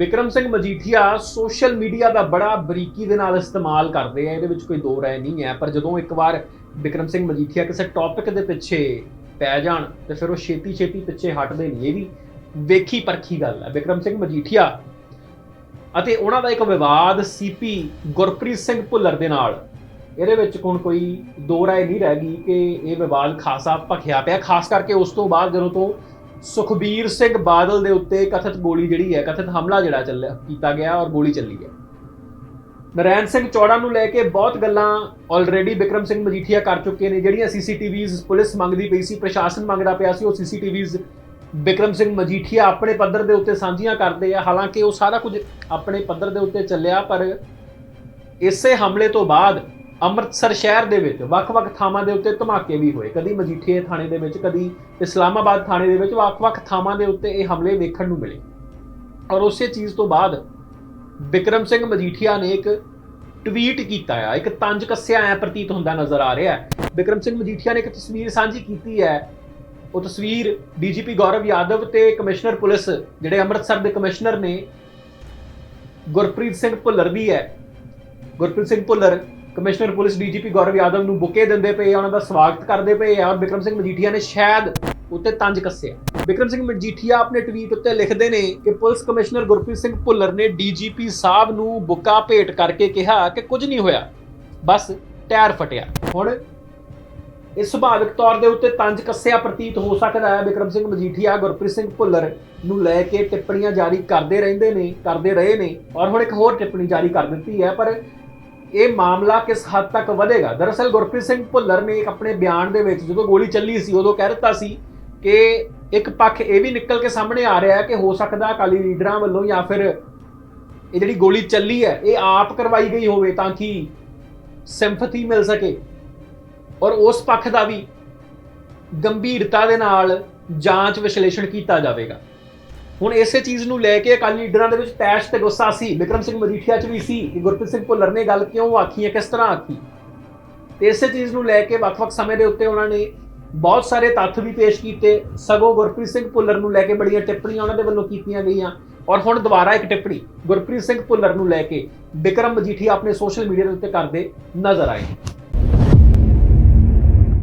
Vikram Singh Majithia social media ਦਾ ਬੜਾ ਬਰੀਕੀ ਦੇ ਨਾਲ ਇਸਤੇਮਾਲ ਕਰਦੇ ਆ। ਇਹਦੇ ਵਿੱਚ ਕੋਈ ਦੋ ਰਾਏ ਨਹੀਂ ਹੈ, ਪਰ ਜਦੋਂ ਇੱਕ ਵਾਰ ਵਿਕਰਮ ਸਿੰਘ ਮਜੀਠੀਆ ਕਿਸੇ ਟੌਪਿਕ ਦੇ ਪਿੱਛੇ ਪੈ ਜਾਣ ਤੇ ਫਿਰ ਉਹ ਛੇਤੀ ਛੇਤੀ ਪਿੱਛੇ ਹਟਦੇ ਨਹੀਂ ਇਹ ਵੀ ਵੇਖੀ ਪਰਖੀ ਗੱਲ ਹੈ। ਵਿਕਰਮ ਸਿੰਘ ਮਜੀਠੀਆ ਅਤੇ ਉਹਨਾਂ ਦਾ ਇੱਕ ਵਿਵਾਦ ਸੀਪੀ ਗੁਰਪ੍ਰੀਤ ਸਿੰਘ ਭੁੱਲਰ ਦੇ ਨਾਲ। ਇਹਦੇ ਵਿੱਚ ਹੁਣ ਕੋਈ ਦੋ ਰਾਏ ਨਹੀਂ ਰਹਿ ਗਈ ਕਿ ਇਹ ਵਿਵਾਦ ਖਾਸਾ ਭਖਿਆ ਪਿਆ, ਖਾਸ ਕਰਕੇ ਉਸ ਤੋਂ ਬਾਅਦ ਜਦੋਂ ਤੋਂ ਸੁਖਬੀਰ ਸਿੰਘ ਬਾਦਲ ਦੇ ਉੱਤੇ ਕਥਿਤ ਗੋਲੀ ਜਿਹੜੀ ਹੈ, ਕਥਿਤ ਹਮਲਾ ਜਿਹੜਾ ਚੱਲਿਆ, ਕੀਤਾ ਗਿਆ ਔਰ ਗੋਲੀ ਚੱਲੀ ਹੈ। ਨਰੈਣ ਸਿੰਘ ਚੌੜਾ ਨੂੰ ਲੈ ਕੇ ਬਹੁਤ ਗੱਲਾਂ ਆਲਰੇਡੀ ਵਿਕਰਮ ਸਿੰਘ ਮਜੀਠੀਆ ਕਰ ਚੁੱਕੇ ਨੇ, ਜਿਹੜੀਆਂ ਸੀਸੀਟੀਵੀਜ਼ ਪੁਲਿਸ ਮੰਗਦੀ ਪਈ ਸੀ, ਪ੍ਰਸ਼ਾਸਨ ਮੰਗਦਾ ਪਿਆ ਸੀ, ਉਹ ਸੀਸੀਟੀਵੀਜ਼ ਵਿਕਰਮ ਸਿੰਘ ਮਜੀਠੀਆ ਆਪਣੇ ਪੱਧਰ ਦੇ ਉੱਤੇ ਸਾਂਝੀਆਂ ਕਰਦੇ ਆ। ਹਾਲਾਂਕਿ ਉਹ ਸਾਰਾ ਕੁਝ ਆਪਣੇ ਪੱਧਰ ਦੇ ਉੱਤੇ ਚੱਲਿਆ, ਪਰ ਇਸੇ ਹਮਲੇ ਤੋਂ ਬਾਅਦ ਅੰਮ੍ਰਿਤਸਰ ਸ਼ਹਿਰ ਦੇ ਵਿੱਚ ਵੱਖ-ਵੱਖ ਥਾਵਾਂ ਦੇ ਉੱਤੇ ਧਮਾਕੇ ਵੀ ਹੋਏ। ਕਦੀ ਮਜੀਠੀਏ ਥਾਣੇ ਦੇ ਵਿੱਚ, ਕਦੀ ਇਸਲਾਮਾਬਾਦ ਥਾਣੇ ਦੇ ਵਿੱਚ ਵੱਖ-ਵੱਖ ਥਾਵਾਂ ਦੇ ਉੱਤੇ ਇਹ ਹਮਲੇ ਵੇਖਣ ਨੂੰ ਮਿਲੇ। ਔਰ ਉਸੇ ਚੀਜ਼ ਤੋਂ ਬਾਅਦ ਵਿਕਰਮ ਸਿੰਘ ਮਜੀਠੀਆ ਨੇ ਇੱਕ ਟਵੀਟ ਕੀਤਾ ਆ, ਇੱਕ ਤੰਜ ਕੱਸਿਆ ਆ ਪ੍ਰਤੀਤ ਹੁੰਦਾ ਨਜ਼ਰ ਆ ਰਿਹਾ ਹੈ। ਵਿਕਰਮ ਸਿੰਘ ਮਜੀਠੀਆ ਨੇ ਇੱਕ ਤਸਵੀਰ ਸਾਂਝੀ ਕੀਤੀ ਹੈ। ਉਹ ਤਸਵੀਰ ਡੀਜੀਪੀ ਗੌਰਵ ਯਾਦਵ ਤੇ ਕਮਿਸ਼ਨਰ ਪੁਲਿਸ, ਜਿਹੜੇ ਅੰਮ੍ਰਿਤਸਰ ਦੇ ਕਮਿਸ਼ਨਰ ਨੇ, ਗੁਰਪ੍ਰੀਤ ਸਿੰਘ ਭੁੱਲਰ ਵੀ ਹੈ। Gurpreet Singh Bhullar commissioner police DGP Gaurav Yadav ਨੂੰ ਬੁਕੇ ਦਿੰਦੇ ਪਏ ਆ, ਉਹਨਾਂ ਦਾ ਸਵਾਗਤ ਕਰਦੇ ਪਏ ਆ। ਔਰ ਵਿਕਰਮ ਸਿੰਘ ਮਜੀਠੀਆ ਨੇ ਸ਼ਾਇਦ ਉੱਤੇ ਤੰਜ ਕੱਸਿਆ। ਵਿਕਰਮ ਸਿੰਘ ਮਜੀਠੀਆ ਆਪਣੇ ਟਵੀਟ ਉੱਤੇ ਲਿਖਦੇ ਨੇ ਕਿ ਪੁਲਿਸ ਕਮਿਸ਼ਨਰ ਗੁਰਪ੍ਰੀਤ ਸਿੰਘ ਭੁੱਲਰ ਨੇ ਡੀਜੀਪੀ ਸਾਹਿਬ ਨੂੰ ਬੁੱਕਾ ਭੇਟ ਕਰਕੇ ਕਿਹਾ ਕਿ ਕੁਝ ਨਹੀਂ ਹੋਇਆ, ਬਸ ਟਾਇਰ ਫਟਿਆ। ਹੁਣ ਇਹ ਸੁਭਾਵਿਕ ਤੌਰ ਦੇ ਉੱਤੇ ਤੰਜ ਕੱਸਿਆ ਪ੍ਰਤੀਤ ਹੋ ਸਕਦਾ ਹੈ। ਵਿਕਰਮ ਸਿੰਘ ਮਜੀਠੀਆ ਗੁਰਪ੍ਰੀਤ ਸਿੰਘ ਭੁੱਲਰ ਨੂੰ ਲੈ ਕੇ ਟਿੱਪਣੀਆਂ ਜਾਰੀ ਕਰਦੇ ਰਹਿੰਦੇ ਨੇ, ਕਰਦੇ ਰਹੇ ਨੇ ਔਰ ਹੁਣ ਇੱਕ ਹੋਰ ਟਿੱਪਣੀ ਜਾਰੀ ਕਰ ਦਿੱਤੀ ਹੈ, ਪਰ ਇਹ ਮਾਮਲਾ ਕਿਸ ਹੱਦ ਤੱਕ ਵਧੇਗਾ? ਦਰਅਸਲ ਗੁਰਪ੍ਰੀਤ ਸਿੰਘ ਭੁੱਲਰ ਨੇ ਇੱਕ ਆਪਣੇ ਬਿਆਨ ਦੇ ਵਿੱਚ ਜਦੋਂ ਗੋਲੀ ਚੱਲੀ ਸੀ, ਉਦੋਂ ਕਹਿ ਦਿੱਤਾ ਸੀ ਕਿ ਇੱਕ ਪੱਖ ਇਹ ਵੀ ਨਿਕਲ ਕੇ ਸਾਹਮਣੇ ਆ ਰਿਹਾ ਹੈ ਕਿ ਹੋ ਸਕਦਾ ਅਕਾਲੀ ਲੀਡਰਾਂ ਵੱਲੋਂ ਜਾਂ ਫਿਰ ਇਹ ਜਿਹੜੀ ਗੋਲੀ ਚੱਲੀ ਹੈ, ਇਹ ਆਪ ਕਰਵਾਈ ਗਈ ਹੋਵੇ ਤਾਂ ਕਿ ਸਿੰਪਥੀ ਮਿਲ ਸਕੇ। ਔਰ ਉਸ ਪੱਖ ਦਾ ਵੀ ਗੰਭੀਰਤਾ ਦੇ ਨਾਲ ਜਾਂਚ ਵਿਸ਼ਲੇਸ਼ਣ ਕੀਤਾ ਜਾਵੇਗਾ। ਹੁਣ ਇਸੇ ਚੀਜ਼ ਨੂੰ ਲੈ ਕੇ ਅਕਾਲੀ ਲੀਡਰਾਂ ਦੇ ਵਿੱਚ ਤੈਸ਼ ਤੇ ਗੁੱਸਾ ਸੀ। ਵਿਕਰਮ ਸਿੰਘ ਮਜੀਠੀਆ 'ਚ ਵੀ ਸੀ ਕਿ ਗੁਰਪ੍ਰੀਤ ਸਿੰਘ ਭੁੱਲਰ ਨੇ ਗੱਲ ਕਿਉਂ ਆਖੀ ਹੈ, ਕਿਸ ਤਰ੍ਹਾਂ ਆਖੀ? ਤੇ ਇਸੇ ਚੀਜ਼ ਨੂੰ ਲੈ ਕੇ ਵੱਖ-ਵੱਖ ਸਮੇਂ ਦੇ ਉੱਤੇ ਉਹਨਾਂ ਨੇ ਬਹੁਤ ਸਾਰੇ ਤੱਥ ਵੀ ਪੇਸ਼ ਕੀਤੇ। ਸਗੋਂ ਗੁਰਪ੍ਰੀਤ ਸਿੰਘ ਭੁੱਲਰ ਨੂੰ ਲੈ ਕੇ ਬੜੀਆਂ ਟਿੱਪਣੀਆਂ ਉਹਨਾਂ ਦੇ ਵੱਲੋਂ ਕੀਤੀਆਂ ਗਈਆਂ। ਔਰ ਹੁਣ ਦੁਬਾਰਾ ਇੱਕ ਟਿੱਪਣੀ ਗੁਰਪ੍ਰੀਤ ਸਿੰਘ ਭੁੱਲਰ ਨੂੰ ਲੈ ਕੇ ਵਿਕਰਮ ਮਜੀਠੀਆ ਆਪਣੇ ਸੋਸ਼ਲ ਮੀਡੀਆ ਦੇ ਉੱਤੇ ਕਰਦੇ ਨਜ਼ਰ ਆਏ।